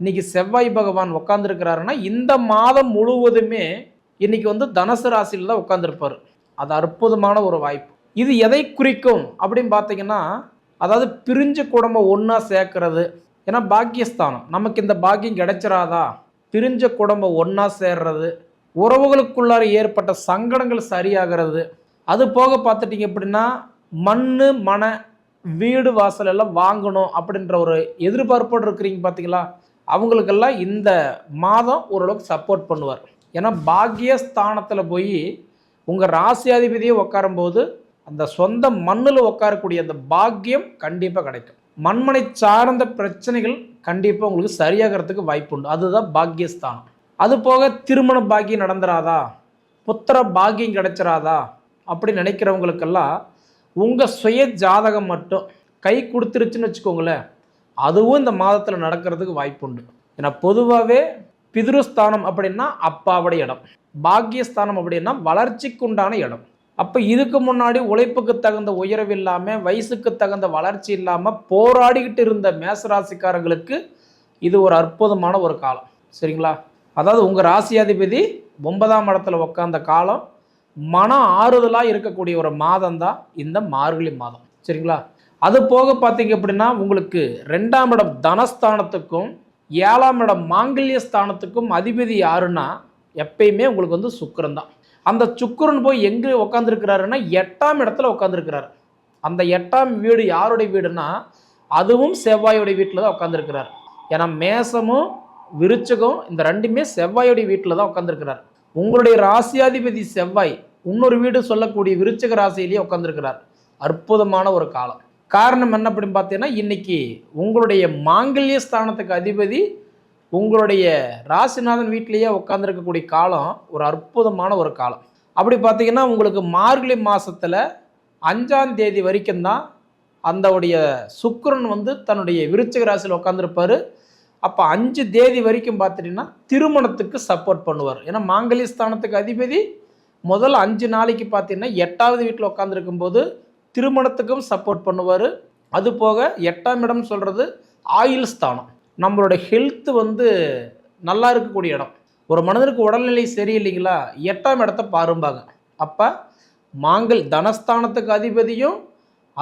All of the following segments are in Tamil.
இன்னைக்கு செவ்வாய் பகவான் உட்காந்துருக்கிறாருன்னா இந்த மாதம் முழுவதுமே இன்னைக்கு வந்து தனுசு ராசியில் தான் உட்காந்துருப்பார் அது அற்புதமான ஒரு வாய்ப்பு. இது எதை குறிக்கும் அப்படின்னு பார்த்தீங்கன்னா அதாவது பிரிஞ்ச குடும்பம் ஒன்றா சேர்க்கறது. ஏன்னா பாக்கியஸ்தானம். நமக்கு இந்த பாக்கியம் கிடைச்சிடாதா பிரிஞ்ச குடும்பம் ஒன்றா சேர்றது. உறவுகளுக்குள்ளார ஏற்பட்ட சங்கடங்கள் சரியாகிறது. அது போக பார்த்துட்டிங்க அப்படின்னா மண் மன வீடு வாசல் எல்லாம் வாங்கணும் அப்படின்ற ஒரு எதிர்பார்ப்போடு இருக்கிறீங்க பார்த்தீங்களா அவங்களுக்கெல்லாம் இந்த மாதம் ஓரளவுக்கு சப்போர்ட் பண்ணுவார். ஏன்னா பாக்கியஸ்தானத்தில் போய் உங்கள் ராசியாதிபதியை உட்காரும்போது அந்த சொந்த மண்ணில் உட்காரக்கூடிய அந்த பாக்கியம் கண்டிப்பாக கிடைக்கும். மண்மனை சார்ந்த பிரச்சனைகள் கண்டிப்பாக உங்களுக்கு சரியாகிறதுக்கு வாய்ப்பு உண்டு. அதுதான் பாக்கியஸ்தானம் அது போக திருமண பாக்கியம் நடந்துராதா? புத்திர பாக்கியம் கிடைச்சிராதா? அப்படி நினைக்கிறவங்களுக்கெல்லாம் உங்கள் சுய ஜாதகம் மட்டும் கை கொடுத்துருச்சுன்னு வச்சுக்கோங்களேன் அதுவும் இந்த மாதத்தில் நடக்கிறதுக்கு வாய்ப்பு உண்டு ஏன்னா பொதுவாகவே பிதுருஸ்தானம் அப்படின்னா அப்பாவுடைய இடம். பாக்கியஸ்தானம் அப்படின்னா வளர்ச்சிக்கு உண்டான இடம். அப்போ இதுக்கு முன்னாடி உழைப்புக்கு தகுந்த உயர்வு இல்லாமல் வயசுக்கு தகுந்த வளர்ச்சி இல்லாமல் போராடிக்கிட்டு இருந்த மேசராசிக்காரங்களுக்கு இது ஒரு அற்புதமான ஒரு காலம். சரிங்களா? அதாவது உங்கள் ராசியாதிபதி ஒன்பதாம் இடத்துல உட்காந்த காலம் மன ஆறுதலாக இருக்கக்கூடிய ஒரு மாதம் தான் இந்த மார்கழி மாதம். சரிங்களா? அது போக பார்த்தீங்க அப்படின்னா உங்களுக்கு ரெண்டாம் இடம் தனஸ்தானத்துக்கும் ஏழாம் இடம் மாங்கல்ய ஸ்தானத்துக்கும் அதிபதி யாருன்னா எப்பயுமே உங்களுக்கு வந்து சுக்கரன் தான். அந்த சுக்கிரன் போய் எங்கே உட்காந்துருக்கிறாருன்னா எட்டாம் இடத்துல உட்காந்துருக்கிறாரு அந்த எட்டாம் வீடு யாருடைய வீடுன்னா அதுவும் செவ்வாயோடைய வீட்டில் தான் உட்காந்துருக்கிறார் ஏன்னா மேசமும் விருச்சகம் இந்த ரெண்டுமே செவ்வாயோடைய வீட்டில் தான் உட்காந்துருக்கிறார் உங்களுடைய ராசியாதிபதி செவ்வாய் இன்னொரு வீடு சொல்லக்கூடிய விருச்சக ராசியிலேயே உட்காந்துருக்கிறார் அற்புதமான ஒரு காலம். காரணம் என்ன அப்படின்னு பார்த்தீங்கன்னா இன்னைக்கு உங்களுடைய மாங்கல்ய ஸ்தானத்துக்கு அதிபதி உங்களுடைய ராசிநாதன் வீட்டிலேயே உட்காந்துருக்கக்கூடிய காலம் ஒரு அற்புதமான ஒரு காலம். அப்படி பார்த்தீங்கன்னா உங்களுக்கு மார்கழி மாதத்தில் அஞ்சாம் தேதி வரைக்கும் தான் அந்தவுடைய சுக்கரன் வந்து தன்னுடைய விருச்சிக ராசியில் உட்காந்துருப்பாரு அப்போ அஞ்சு தேதி வரைக்கும் பார்த்துட்டிங்கன்னா திருமணத்துக்கு சப்போர்ட் பண்ணுவார். ஏன்னா மாங்கல்ய ஸ்தானத்துக்கு அதிபதி முதல் அஞ்சு நாளைக்கு பார்த்தீங்கன்னா எட்டாவது வீட்டில் உட்காந்துருக்கும் போது திருமணத்துக்கும் சப்போர்ட் பண்ணுவார். அது போக எட்டாம் இடம் சொல்கிறது ஆயுள் ஸ்தானம். நம்மளோட ஹெல்த்து வந்து நல்லா இருக்கக்கூடிய இடம். ஒரு மனிதனுக்கு உடல்நிலை சரியில்லைங்களா? எட்டாம் இடத்த பாரும்பாங்க. அப்போ மாங்கல் தனஸ்தானத்துக்கு அதிபதியும்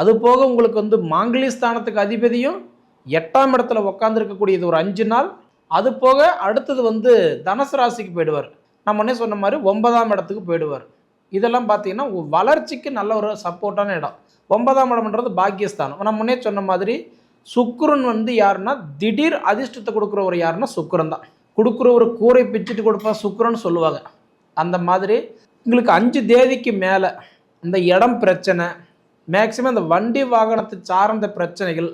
அது போக உங்களுக்கு வந்து மாங்கலி ஸ்தானத்துக்கு அதிபதியும் எட்டாம் இடத்துல உட்காந்துருக்கக்கூடியது ஒரு அஞ்சு நாள். அது போக அடுத்தது வந்து தனுசு ராசிக்கு போயிடுவார். நம்ம என்ன சொன்ன மாதிரி ஒன்பதாம் இடத்துக்கு போயிடுவார். இதெல்லாம் பார்த்தீங்கன்னா வளர்ச்சிக்கு நல்ல ஒரு சப்போர்ட்டான இடம். ஒன்பதாம் இடம்ன்றது பாக்கியஸ்தானம். நம்ம முன்னே சொன்ன மாதிரி சுக்குரன் வந்து யாருன்னா திடீர் அதிர்ஷ்டத்தை கொடுக்குறவர் யாருன்னா சுக்குரன் தான். கொடுக்குற ஒரு கூரை பிச்சுட்டு கொடுப்பா சுக்குரன் சொல்லுவாங்க. அந்த மாதிரி உங்களுக்கு அஞ்சு தேதிக்கு மேலே இந்த இடம் பிரச்சனை மேக்சிமம் இந்த வண்டி வாகனத்தை சார்ந்த பிரச்சனைகள்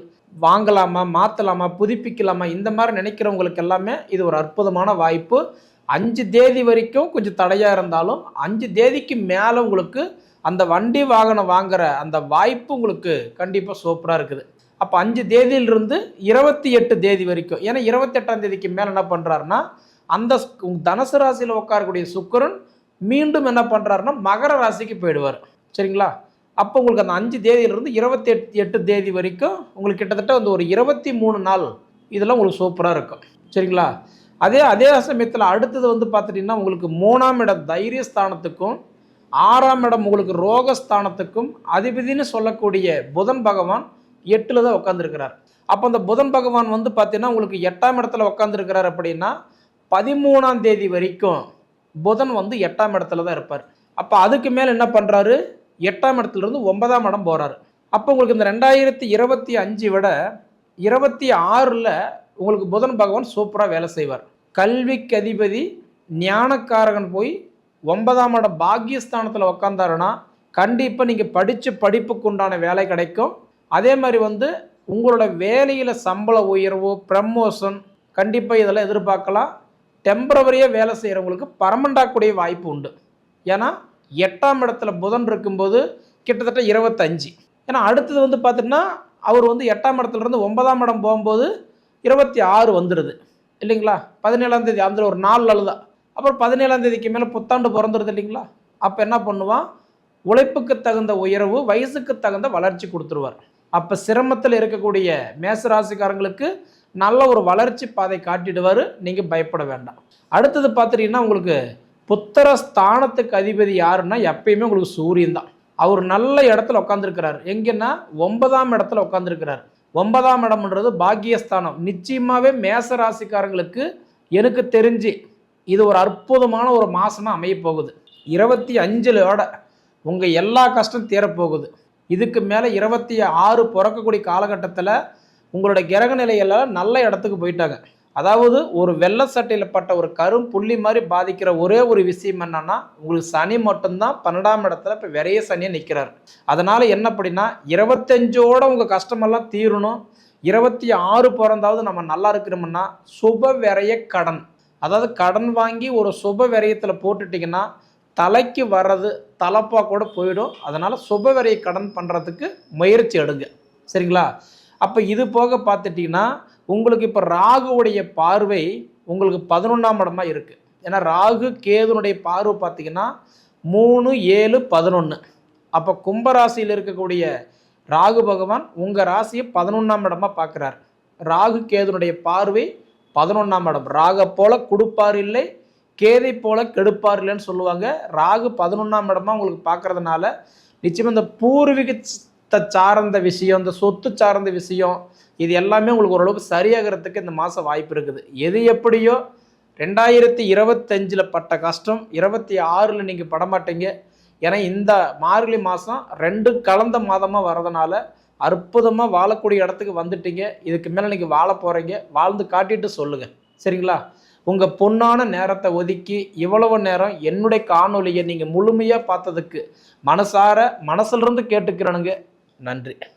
வாங்கலாமா மாற்றலாமா புதுப்பிக்கலாமா இந்த மாதிரி நினைக்கிறவங்களுக்கு எல்லாமே இது ஒரு அற்புதமான வாய்ப்பு. அஞ்சு தேதி வரைக்கும் கொஞ்சம் தடையாக இருந்தாலும் அஞ்சு தேதிக்கு மேலே உங்களுக்கு அந்த வண்டி வாகனம் வாங்குற அந்த வாய்ப்பு உங்களுக்கு கண்டிப்பாக சூப்பராக இருக்குது. அப்போ அஞ்சு தேதியிலிருந்து இருபத்தி எட்டு தேதி வரைக்கும் ஏன்னா இருபத்தெட்டாம் தேதிக்கு மேலே என்ன பண்ணுறாருன்னா அந்த ஸ்- தனுசு ராசியில் உட்காரக்கூடிய சுக்கிரன் மீண்டும் என்ன பண்ணுறாருன்னா மகர ராசிக்கு போயிடுவார். சரிங்களா? அப்போ உங்களுக்கு அந்த அஞ்சு தேதியிலிருந்து இருபத்தி எட்டு எட்டு தேதி வரைக்கும் உங்களுக்கு கிட்டத்தட்ட வந்து ஒரு இருபத்தி மூணு நாள் இதெல்லாம் உங்களுக்கு சூப்பராக இருக்கும். சரிங்களா? அதே அதே சமயத்தில் அடுத்தது வந்து பார்த்துட்டிங்கன்னா உங்களுக்கு மூணாம் இடம் தைரியஸ்தானத்துக்கும் ஆறாம் இடம் உங்களுக்கு ரோகஸ்தானத்துக்கும் அதிபதினு சொல்லக்கூடிய புதன் பகவான் எட்டில் தான் உட்காந்துருக்கிறார் அப்போ அந்த புதன் பகவான் வந்து பார்த்தீங்கன்னா உங்களுக்கு எட்டாம் இடத்துல உட்காந்துருக்கிறார் அப்படின்னா பதிமூணாம் தேதி வரைக்கும் புதன் வந்து எட்டாம் இடத்துல தான் இருப்பார். அப்போ அதுக்கு மேலே என்ன பண்ணுறாரு எட்டாம் இடத்துலேருந்து ஒன்பதாம் இடம் போகிறாரு அப்போ உங்களுக்கு இந்த ரெண்டாயிரத்தி இருபத்தி அஞ்சு விட இருபத்தி ஆறில் உங்களுக்கு புதன் பகவான் சூப்பராக வேலை செய்வார். கல்விக்கு அதிபதி ஞானக்காரகன் போய் ஒன்பதாம் இடம் பாக்கியஸ்தானத்தில் உக்காந்தாருன்னா கண்டிப்பாக நீங்கள் படித்த படிப்புக்கு உண்டான வேலை கிடைக்கும். அதே மாதிரி வந்து உங்களோட வேலையில் சம்பள உயர்வு ப்ரமோஷன் கண்டிப்பாக இதெல்லாம் எதிர்பார்க்கலாம். டெம்பரவரியாக வேலை செய்கிறவங்களுக்கு பரமண்டாக்கூடிய வாய்ப்பு உண்டு. ஏன்னா எட்டாம் இடத்துல புதன் இருக்கும்போது கிட்டத்தட்ட இருபத்தஞ்சு. ஏன்னா அடுத்தது வந்து பார்த்திங்கன்னா அவர் வந்து எட்டாம் இடத்துலேருந்து ஒன்பதாம் இடம் போகும்போது இருபத்தி ஆறு வந்துடுது இல்லைங்களா? பதினேழாம் தேதி அந்த ஒரு நாள் அழுதா அப்புறம் பதினேழாம் தேதிக்கு மேலே புத்தாண்டு பிறந்துடுது இல்லைங்களா? அப்போ என்ன பண்ணுவான்? உழைப்புக்கு தகுந்த உயர்வு வயசுக்கு தகுந்த வளர்ச்சி கொடுத்துருவார். அப்போ சிரமத்தில் இருக்கக்கூடிய மேசராசிக்காரங்களுக்கு நல்ல ஒரு வளர்ச்சி பாதை காட்டிடுவார். நீங்கள் பயப்பட வேண்டாம். அடுத்தது பார்த்துட்டீங்கன்னா உங்களுக்கு புத்திர ஸ்தானத்துக்கு அதிபதி யாருன்னா எப்பயுமே உங்களுக்கு சூரியன் தான். அவர் நல்ல இடத்துல உட்காந்துருக்கிறார் எங்கன்னா ஒன்பதாம் இடத்துல உட்காந்துருக்கிறார் ஒன்பதாம் இடம்ன்றது பாக்கியஸ்தானம். நிச்சயமாகவே மேச ராசிக்காரங்களுக்கு எனக்கு தெரிஞ்சு இது ஒரு அற்புதமான ஒரு மாதமாக அமைய போகுது இருபத்தி அஞ்சுலோட உங்கள் எல்லா கஷ்டம் தீரப்போகுது. இதுக்கு மேலே இருபத்தி ஆறு பிறக்கக்கூடிய காலகட்டத்தில் உங்களோட கிரக நிலையெல்லாம் நல்ல இடத்துக்கு போயிட்டாங்க. அதாவது ஒரு வெள்ளை சட்டையில் பட்ட ஒரு கரும் புள்ளி மாதிரி பாதிக்கிற ஒரே ஒரு விஷயம் என்னன்னா உங்களுக்கு சனி மட்டும்தான் பன்னெண்டாம் இடத்துல இப்போ விரைய சனியை நிற்கிறார் அதனால் என்ன அப்படின்னா இருபத்தஞ்சோட உங்கள் கஷ்டமெல்லாம் தீரணும். இருபத்தி ஆறு பிறந்தாவது நம்ம நல்லா இருக்கிறோம்னா சுப விரைய கடன். அதாவது கடன் வாங்கி ஒரு சுப விரயத்தில் போட்டுட்டிங்கன்னா தலைக்கு வர்றது தலைப்பாக கூட போயிடும். அதனால் சுப விரைய கடன் பண்ணுறதுக்கு முயற்சி எடுங்க. சரிங்களா? அப்போ இது போக பார்த்துட்டிங்கன்னா உங்களுக்கு இப்போ ராகுவுடைய பார்வை உங்களுக்கு பதினொன்றாம் இடமா இருக்குது ஏன்னா ராகு கேதுனுடைய பார்வை பார்த்தீங்கன்னா மூணு ஏழு பதினொன்று அப்போ கும்பராசியில் இருக்கக்கூடிய ராகு பகவான் உங்கள் ராசியை பதினொன்றாம் இடமா பார்க்குறார் ராகு கேதுனுடைய பார்வை பதினொன்றாம் இடம். ராக போல கொடுப்பார் இல்லை கேதை போல கெடுப்பார் இல்லைன்னு சொல்லுவாங்க. ராகு பதினொன்றாம் இடமா உங்களுக்கு பார்க்கறதுனால நிச்சயம் இந்த மற்ற சார்ந்த விஷயம் இந்த சொத்து சார்ந்த விஷயம் இது எல்லாமே உங்களுக்கு ஓரளவுக்கு சரியாகிறதுக்கு இந்த மாதம் வாய்ப்பு இருக்குது. எது எப்படியோ ரெண்டாயிரத்தி இருபத்தஞ்சில் பட்ட கஷ்டம் இருபத்தி ஆறில் நீங்கள் படமாட்டீங்க. ஏன்னா இந்த மார்கழி மாதம் ரெண்டு கலந்த மாதமாக வரதுனால அற்புதமாக வாழக்கூடிய இடத்துக்கு வந்துட்டீங்க. இதுக்கு மேலே நீங்கள் வாழ போகிறீங்க வாழ்ந்து காட்டிட்டு சொல்லுங்கள் சரிங்களா? உங்கள் பொன்னான நேரத்தை ஒதுக்கி இவ்வளவு நேரம் என்னுடைய காணொலியை நீங்கள் முழுமையாக பார்த்ததுக்கு மனசார மனசுலேருந்து கேட்டுக்கிறனுங்க. நன்றி.